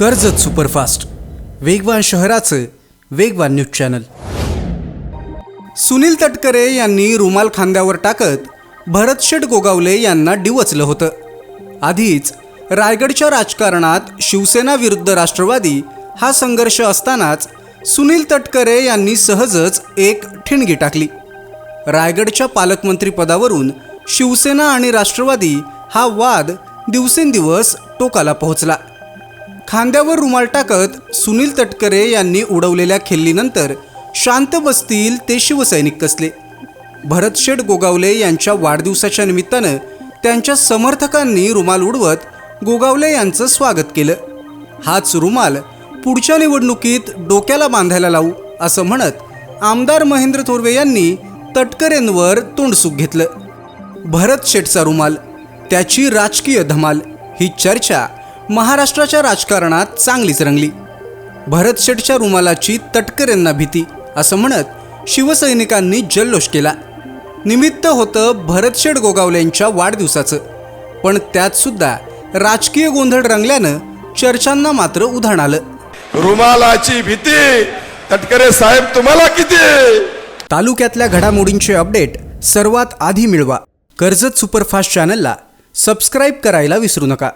Karjat superfast. वेगवान शहराचं वेगवान न्यूज चॅनल. सुनील तटकरे यांनी रुमाल खांद्यावर टाकत भरतशेठ गोगावले यांना डिवचलं होतं. आधीच रायगडच्या राजकारणात शिवसेना विरुद्ध राष्ट्रवादी हा संघर्ष असतानाच सुनील तटकरे यांनी सहजच एक ठिणगी टाकली. रायगडच्या पालकमंत्रीपदावरून शिवसेना आणि राष्ट्रवादी हा वाद दिवसेंदिवस टोकाला पोहोचला. खांद्यावर रुमाल टाकत सुनील तटकरे यांनी उडवलेल्या खेल्लीनंतर शांत बसतील ते शिवसैनिक कसले? भरतशेठ गोगावले यांच्या वाढदिवसाच्या निमित्तानं त्यांच्या समर्थकांनी रुमाल उडवत गोगावले यांचं स्वागत केलं. हाच रुमाल पुढच्या निवडणुकीत डोक्याला बांधायला लावू असं म्हणत आमदार महेंद्र थोरवे यांनी तटकरेंवर तोंडसुख घेतलं. भरत शेठचा रुमाल त्याची राजकीय धमाल ही चर्चा महाराष्ट्राच्या राजकारणात चांगलीच रंगली. भरत शेठच्या रुमालाची तटकरेंना भीती असं म्हणत शिवसैनिकांनी जल्लोष केला. निमित्त होतं भरतशेठ गोगावलेंच्या वाढदिवसाचं. पण त्यात सुद्धा राजकीय गोंधळ रंगल्यानं चर्चांना मात्र उधाण आलं. रुमालाची भीती! तटकरे साहेब तुम्हाला किती? तालुक्यातल्या घडामोडींचे अपडेट सर्वात आधी मिळवा. कर्जत सुपरफास्ट चॅनलला सबस्क्राईब करायला विसरू नका.